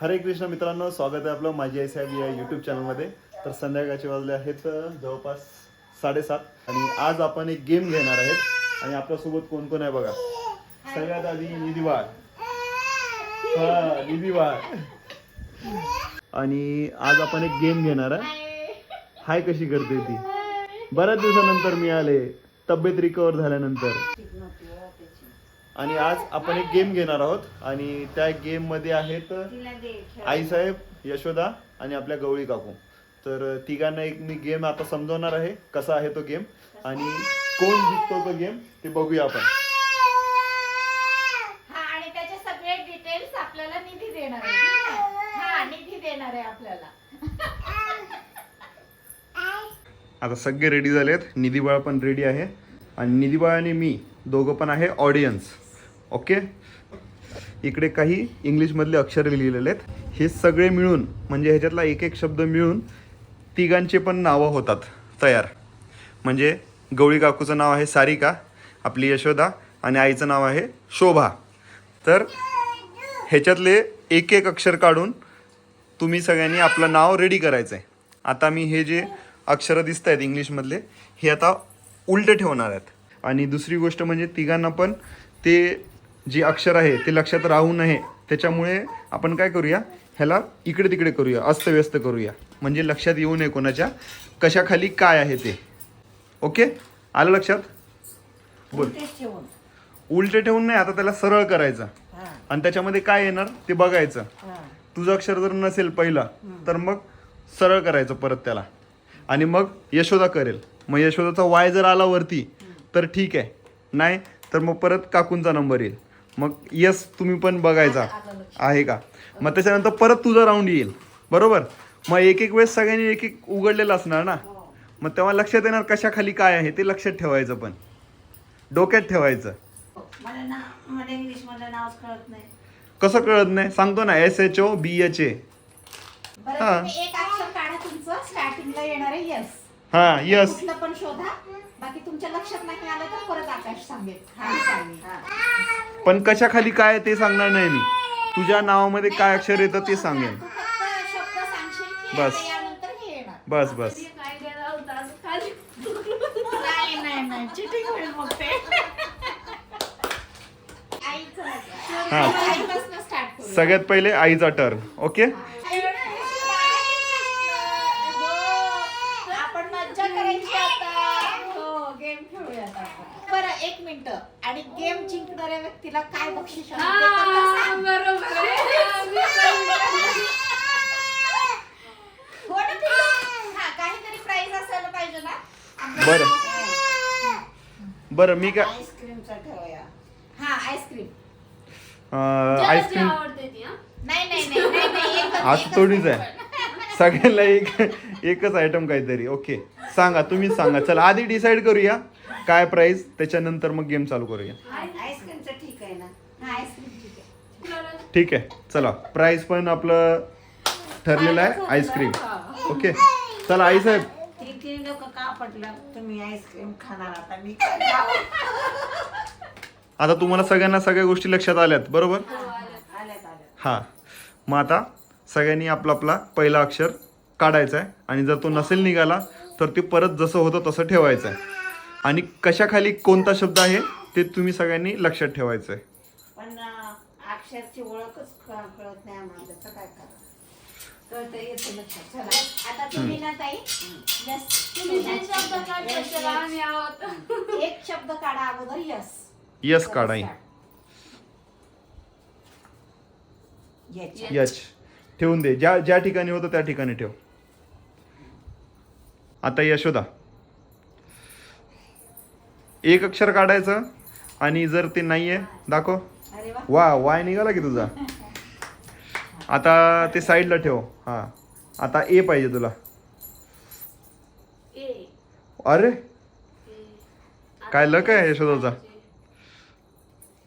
हरे कृष्ण मित्रांनो स्वागत आहे आपलं माझी आई साहेब या युट्यूब चॅनलमध्ये तर संध्याकाळचे वाजले आहेत जवळपास साडेसात. आणि आज आपण एक गेम घेणार आहेत. आणि आपल्यासोबत कोण कोण आहे बघा? सगळ्यात आधी निधी बाळ हा निधी बाळ आणि आज आपण एक गेम घेणार आहे. हाय कशी करते ती? बऱ्याच दिवसानंतर मी आले. तब्येत रिकवर झाल्यानंतर. आणि आज आपण एक गेम घेणार आहोत. आणि त्या गेममध्ये आहेत आईसाहेब यशोदा आणि आपल्या गवळी काकू. तर तिघांना एक मी गेम आता समजवणार आहे कसा आहे तो गेम आणि कोण जिंकतो तो गेम ते बघूया आपण. हा आणि त्याचे सगळे डिटेल्स आपल्याला निधी देणार आहे ठीक आहे? हा निधी देणार आहे आपल्याला. आता सगळे रेडी झालेत. निधीबाळ पण रेडी आहे. आणि निधीबाळ आणि मी दोघं पण आहे ऑडियन्स ओके? इकडे काही इंग्लिशमधले अक्षर लिहिलेले आहेत. हे सगळे मिळून म्हणजे ह्याच्यातला एक एक शब्द मिळून तिघांचे पण नावं होतात तयार. म्हणजे गवळी काकूचं नाव आहे सारिका आपली यशोदा आणि आईचं नाव आहे शोभा. तर ह्याच्यातले एक एक अक्षर काढून तुम्ही सगळ्यांनी आपलं नाव रेडी करायचं आहे आता मी हे जे अक्षरं दिसत आहेत इंग्लिशमधले हे आता उलटे ठेवणार आहेत. आणि दुसरी गोष्ट म्हणजे तिघांना पण ते जे अक्षर आहे ते लक्षात राहू नये. त्याच्यामुळे आपण काय करूया? ह्याला इकडे तिकडे करूया. अस्तव्यस्त करूया. म्हणजे लक्षात येऊ नये कोणाच्या. कशाखाली काय आहे ते. ओके? आलं लक्षात? बोल. उलटे ठेवून. नाही आता त्याला सरळ करायचं. आणि त्याच्यामध्ये काय येणार? ते बघायचं. तुझं अक्षर जर नसेल पहिला तर मग सरळ करायचं परत त्याला. आणि मग यशोदा करेल. मग यशोदाचा वाय जर आला वरती तर ठीक आहे. नाही तर मग परत काकूंचा नंबर येईल. मग यस तुम्ही पण बघायचा. आहे का? मग त्याच्यानंतर परत तुझा राऊंड येईल. बरोबर? मग एक एक वेळेस सगळ्यांनी एक एक उघडलेलं असणार ना? मग तेव्हा लक्षात येणार कशाखाली काय आहे ते लक्षात ठेवायचं पण. डोक्यात ठेवायचं. नाही. कसं कळत नाही? सांगतो ना S H O B H A हा. हां यस कुठलं पण शोधा. बाकी तुमच्या लक्षात नाही आलं तर परत आकाश सांगेल. पण कशाखाली काय आहे ते सांगणार नाही मी. तुझ्या नावामध्ये काय अक्षर येतं ते सांगेन बस. हे बस बस. नाही नाही नाही. चिटिंग होईल मग ते. आईचं हा. आईपासून स्टार्ट करू सगळ्यात पहिले आईचा टर्न ओके आपण मज्जा करायची आता हो गेम खेळूयात आपण. बरं एक मिनिट. आणि गेम जिंकणाऱ्या व्यक्तीला काय बक्षीस ते. हो ना पिल्लू? हा, काहीतरी प्राइज असायला पाहिजे ना? बरं. बरं मी काय आईस्क्रीमचा ठेवूया. हा आईस्क्रीम. आईस्क्रीम. नाही नाही नाही नाही, नाही एकच- आज एकच थोडीच. आहे. सगळ्यांना एक एकच आयटम काहीतरी. ओके सांगा तुम्हीच सांगा. चला आधी डिसाईड करूया. काय प्राईस त्याच्यानंतर मग गेम चालू करूया. आईस्क्रीमचं ठीक आहे ना. हा आईस्क्रीम ठीक आहे. ठीक आहे चला. प्राईस पण आपलं ठरलेलं आहे आईस्क्रीम ओके चला आई साहेब. ती तीन लोक का पटलं तुम्ही आईस्क्रीम खाणार आता. मी काय खाऊ? आता तुम्हाला सगळ्यांना सगळ्या गोष्टी लक्षात आल्यात बरोबर? आल्यात आल्यात. हां. मग आता सगळ्यांनी आपला आपला पहिला अक्षर काढायचा आहे. आणि जर तो नसेल निघाला तर ते परत जसं होतं तसं ठेवायचं आहे. आणि कशाखाली कोणता शब्द आहे ते तुम्ही सगळ्यांनी लक्षात ठेवायचं आहे पण अं, अक्षरची ओळखच क- कळत नाही आम्हाला तर काय करा? कळतं येतं लक्षात. चला. आता तुम्ही ना ताई यस. एक शब्द काढा अगोदर यस. यस काढाई याच्यात. यच ठेवून दे. ज्या ज्या ठिकाणी होतं त्या ठिकाणी ठेव. आता यशोदा. एक अक्षर काढायचं आणि जर ते नाहीये दाखव. अरे वा. वाय निघाला की तुझा? आता ते साईडला ठेव. हा. आता ए पाहिजे तुला. अरे. काय लक आहे यशोदाचा?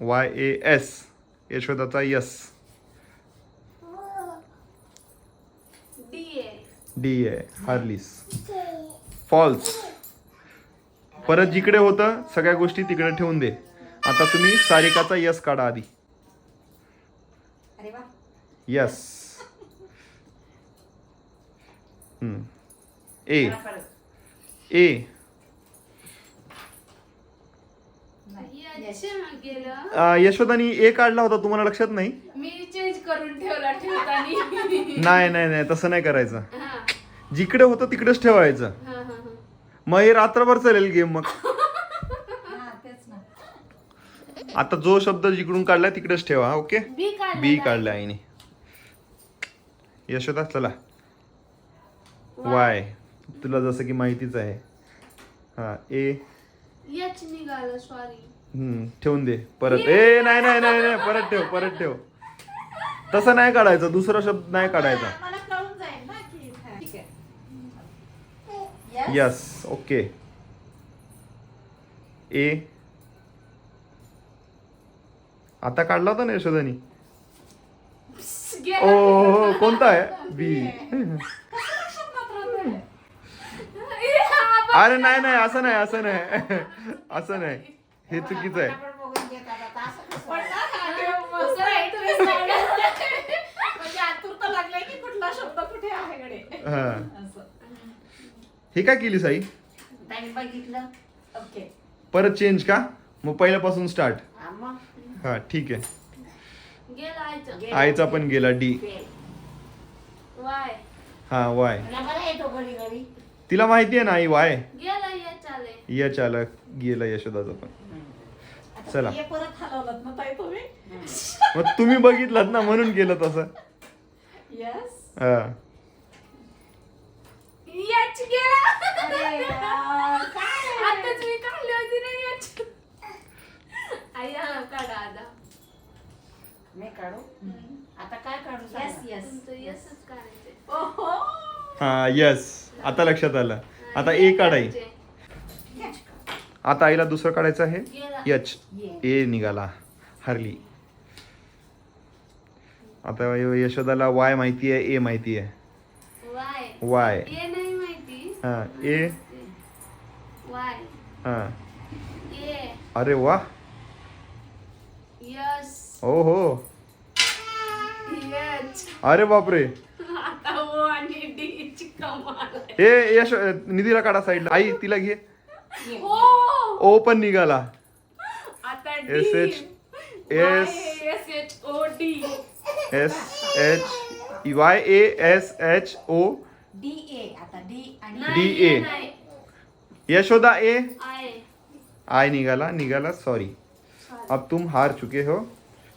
वाय ए एस यशोदाचा यस डी आहे हार्लिस फॉल्स परत जिकडे होतं सगळ्या गोष्टी तिकडे ठेवून दे. आता तुम्ही सारिकाचा यस काढा आधी. यस. हम्म. ए. ए. यशोदानी ए काढला होता तुम्हाला लक्षात नाही? मी चेंज करून ठेवला ठेवताना. नाही नाही नाही तसं नाही करायचं. जिकडे होतं तिकडेच ठेवायचं. मग हे रात्रभर चालेल गेम मग. हा, तेच ना. आता जो शब्द जिकडून काढलाय तिकडेच ठेवा ओके बी काढला. बी का? काढलाय आईने. यशोदा चला. वाय. तुला जसं की माहितीच आहे. हा ए. याच निघालं सॉरी हम्म, ठेवून दे. परत. ए नाही नाही नाही नाही. परत ठेव परत ठेव. तसं नाही काढायचं. दुसरा शब्द नाही काढायचा मला कळून जाईल ना की हा. ठीक आहे. Yes. यस ओके ए आता काढला होता ना यशोदानी ओ हो, हो, कोणता आहे? बी अरे नाही नाही असं नाही असं नाही. असं नाही. हे चुकीचं आहे. हा. हा काय केली साई बघितलं. ओके परत चेंज का? मग पहिल्यापासून स्टार्ट हा, मग. हा ठीक आहे. गेला आयचं गेलं. आईचा पण गेला डी फेल. वाय हा वाय मला बरं येतो घडी घडी तिला माहिती आहे ना आई वाय गेला या चाले. यच आलं गेलं यशोदाचं पण. आता चला. हे परत हलवलं ना ताई तुम्ही? मग तुम्ही बघितलात ना म्हणून केलं तसं. येस हा. आताच मी काढली होती ना याच. आई हा काढा आता. मी काढू? आता काय काढू येस. येस तुमचं ओहो. हा यस आता लक्षात आलं. आता ए काढाई आता आईला दुसरं काढायचं आहे. यच ये. ए निघाला. हरली. आता य- यशोदाला वाय माहिती आहे ए माहिती आहे वाय. हा ए. वाय. हा. ए. अरे वा. यस. हो यच. अरे बापरे. आता ओ आणि डी ची कमाल आहे. ए यश निधीला काढा साईडला आई तिला घे. हो. ओ पण निघाला. आता S H S S H O D S H Y A S H O D A आता डी आणि नाही D A. ए. नाही यशोदा ए? आय. आय निघाला निघाला सॉरी अब तुम हार चुके हो.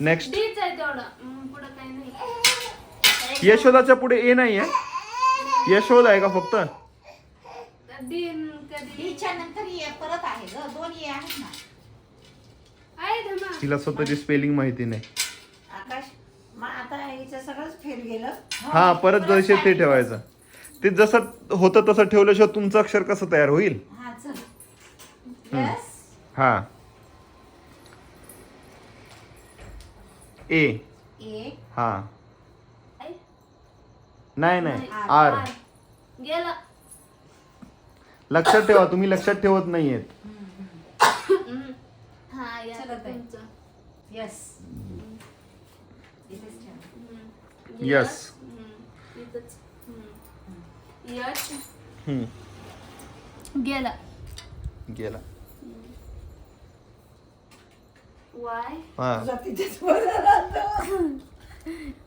नेक्स्ट डीच आहे तेवढं. हम्म, पुढं काही नाही. यशोदाच्या पुढे ए नाही आहे. यशोद आहे का फक्त? डी कधी? डीच्या नंतर ये परत आहे ग. दोन ये आहेत ना. आहे धमा तिला स्वतःची स्पेलिंग माहिती नाही. आकाश मग आता हिचं सगळंच फेल गेलं. हा परत जसे ते ठेवायचं. ते जसं होतं तसं ठेवल्याशिवाय तुमचं अक्षर कसं तयार होईल हा चल हम्म. येस हा ए ए हा? नाही नाही आर. गेला लक्षात ठेवा तुम्ही लक्षात ठेवत नाहीयेत हम्म. हा या चला ताई. तुमचं येस इथेच ठेव. हम्म. Yes. हम्म. यश हम्म, गेला. गेला. वाय हा.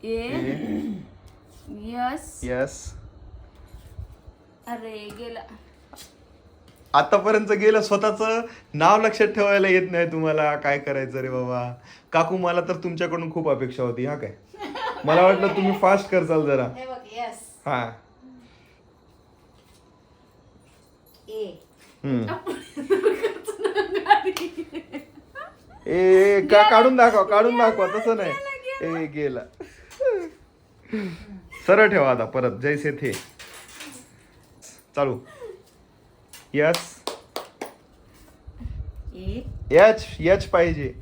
ए. यस यस अरे गेला. आतापर्यंत गेलं स्वतःच नाव लक्षात ठेवायला येत नाही तुम्हाला. काय करायचं रे बाबा? काकू मला तर तुमच्याकडून खूप अपेक्षा होती हा काय? मला वाटलं तुम्ही फास्ट करचाल जरा. हे बघ येस हा. ए का काढून दाखवा काढून दाखवा तसं नाही. ए गेला. सरळ ठेवा आता परत जैसे थे चालू. यस. ए. यच यच पाहिजे.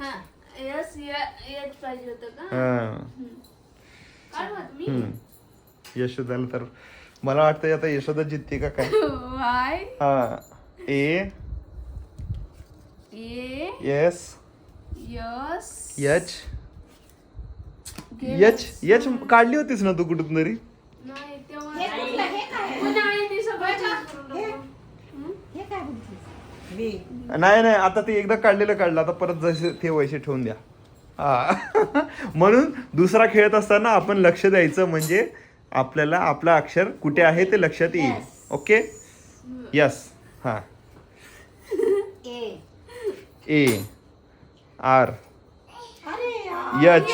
हा हा. हम्म. यशोदाला तर मला वाटतं आता यशोदा जितते का काय? वाय. हा. A. S S. H. H. काढली होतीस ना तू कुठून तरी? नाही नाही. आता ते एकदा काढलेलं काढलं. आता परत जसे ते वैसे ठेवून द्या. हा. म्हणून दुसरा खेळत असताना आपण लक्ष द्यायचं म्हणजे आपल्याला आपलं अक्षर कुठे आहे ते लक्षात येईल. ओके यस हा. ए ए आर. यच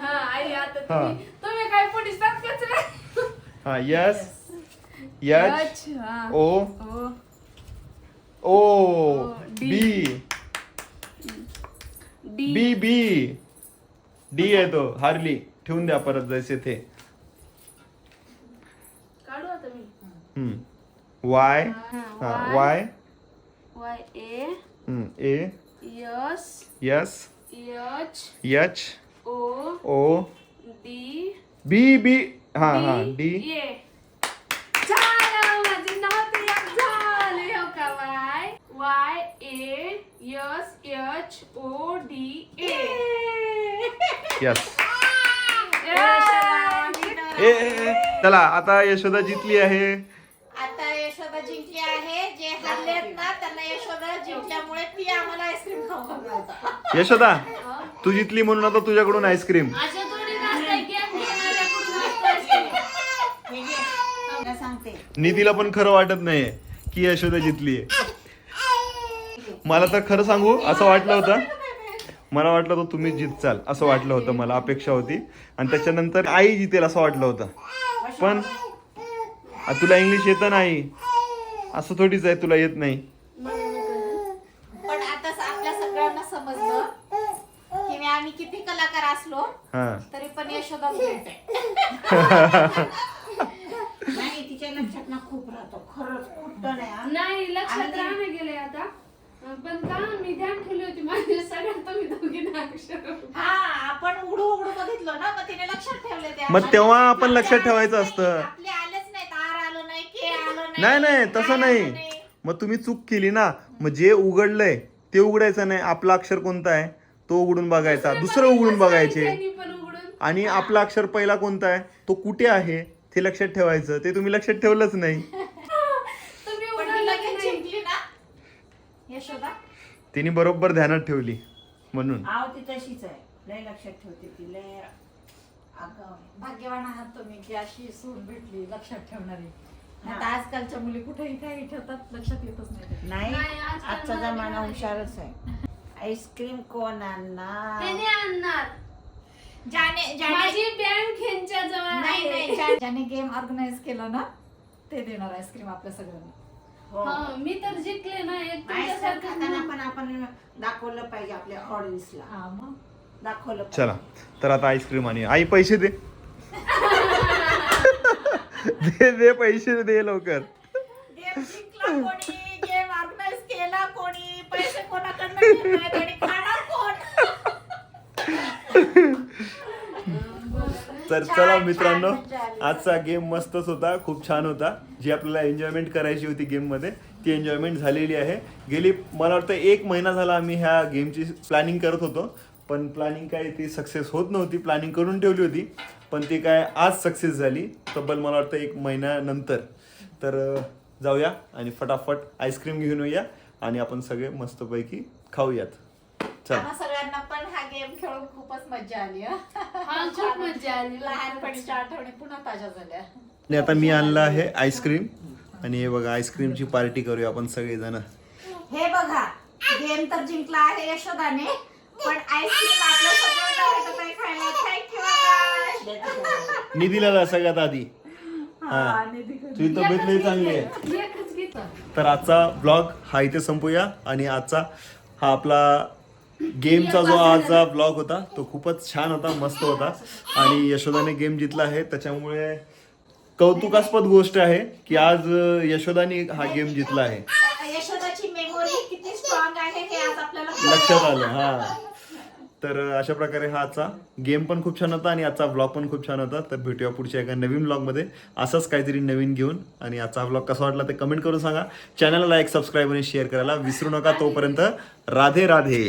हा आई आता हा. तुम्ही तुम्ही काय पुढे कचरा हा यस यच हा. ओ ओ. बी डी. B B. डी आहे तो. हारली. ठेवून द्या परत जैसे ते काढू आता मी. हम्म. वाय. हा. वाय. वाय. ए. हम्म A. S. S. H. H. O. O. D. B B. हा हा. डी. ए झालं माझे नाव तयार झाले हो का Y Y A S H O D A S A A, A. चला आता यशोदा जिंकली आहे. आता यशोदा जिंकली आहे. जे हरलेत ना त्यांना यशोदा जिंकल्यामुळे ती आम्हाला आईस्क्रीम खाऊ घालणार यशोदा तू जिंकली म्हणून आता तुझ्याकडून आईस्क्रीम अशा थोडी. हे घे. तुला सांगते. निधीला पण खरं वाटत नाहीये की यशोदा जिंकली मला तर खरं सांगू असं वाटलं होतं. मला वाटलं होतं तुम्ही जितचाल असं वाटलं होतं मला अपेक्षा होती. आणि त्याच्यानंतर आई जितेल असं वाटलं होतं. पण तुला इंग्लिश येतं नाही. असं थोडीच आहे तुला येत नाही. पण आता स- आपल्या सगळ्यांना समजलं की मी आम्ही किती कलाकार असलो हा. तरी पण यशोदा नाही तिच्या लक्षात ना खूप राहतो. खरंच कुठं नाही. नाही लक्षात राहणं पण का? मी ध्यान ठेवली होती. माझ्या सगळ्यात तुम्ही दोघींना अक्षर हा आपण उडू उडू बघितलं ना मग तिने लक्षात ठेवले ते. मग तेव्हा आपण लक्षात ठेवायचं असतं. आपले आलेच नाही आर आलो नाही के आलो नाही नाही नाही काय तसं आलं नाही. मग तुम्ही चूक केली ना मग जे उघडलंय ते उघडायचं नाही. आपला अक्षर कोणता आहे? तो उघडून बघायचा. दुसरं उघडून बघायचे. त्यांनी पण उघडून. आणि आपला अक्षर पहिला कोणता आहे? तो कुठे आहे? ते लक्षात ठेवायचं. ते तुम्ही लक्षात ठेवलंच नाही तुम्ही पण ती उघडलं की लगेच नाही जिंकली ना यशोदा? तिने बरोबर ध्यानात ठेवली म्हणून. आव ती तशीच आहे. लय लक्षात ठेवते ती. लय आहे. भाग्यवान आहात तुम्ही की अशी सून भेटली लक्षात ठेवणारी. आता आजकालच्या मुली कुठेही काही ठेवतात लक्षात येतच नाही नाही नाही, आजकाल आजचा मला जमाना नाही. हुशारच आहे. आईस्क्रीम कोण आणणार? त्याने आणणार. ज्याने ज्याने माझी बँक ह्यांच्या जवळ नाही नाही ज्या- ज्याने गेम ऑर्गनाईज केला ना ते देणार आईस्क्रीम आपल्या सगळ्यांना. हो. हा, मी तर जिंकले ना एक तुमच्यासारखं खाताना पण आपण दाखवलं पाहिजे आपल्या ऑडियन्सला हा मग? दाखवलं पाहिजे. चला तर आता आईस्क्रीम आणि आई पैसे दे. दे दे पैसे दे लवकर. गेम जिंकला कोणी गेम ऑर्गनाईज केला कोणी पैसे कोणाकडनं घेतलेत आणि कोण तर चला मित्रांनो. आजचा गेम मस्तच होता खूप छान होता. जी आपल्याला एन्जॉयमेंट करायची होती गेममध्ये ती एन्जॉयमेंट झालेली आहे. गेली मला वाटतं एक महिना झाला आम्ही ह्या गेमची प्लॅनिंग करत होतो. पण प्लॅनिंग काय ती सक्सेस होत नव्हती प्लॅनिंग करून ठेवली होती. पण ती काय आज सक्सेस झाली. तब्बल मला वाटतं एक महिन्यानंतर तर जाऊया आणि फटाफट आईस्क्रीम घेऊन येऊया आणि आपण सगळे मस्तपैकी खाऊयात. चल. आम्हा सगळ्यांना पण हा गेम खेळून खूपच मजा आली हं. हा खूप मजा आली. लहानपणीच्या आठवणी पुन्हा ताज्या झाल्या. आणि आता मी आणलं आहे आईस्क्रीम. आणि हे बघा आईस्क्रीमची पार्टी करूया आपण सगळेजण. हे बघा गेम तर जिंकला आहे यशोदाने पण आईस्क्रीम आपल्या सगळ्यांना भेटत आहे खायला? थँक्यू निधीला जा सगळ्यात आधी. हा तुझी तब्येत लई चांगली आहे. एकच तर आजचा ब्लॉग हा इथे संपूया. आणि आजचा हा आपला गेमचा जो आजचा ब्लॉग होता तो खूपच छान होता मस्त होता. आणि यशोदाने गेम जिंकला आहे त्याच्यामुळे कौतुकास्पद गोष्ट आहे की आज यशोदाने हा गेम जिंकला आहे. यशोदाची मेमोरी किती स्ट्रॉंग आहे हे आज आपल्याला लक्षात आलं हा. तर अशा प्रकारे हा आजचा गेम पण खूप छान होता आणि आजचा ब्लॉग पण खूप छान होता. तर भेटूया पुढच्या एका नवीन ब्लॉगमध्ये असंच काहीतरी नवीन घेऊन आणि आजचा ब्लॉग कसा वाटला ते कमेंट करून सांगा. चॅनलला लाईक सबस्क्राईब आणि शेअर करायला विसरू नका. तोपर्यंत राधे राधे.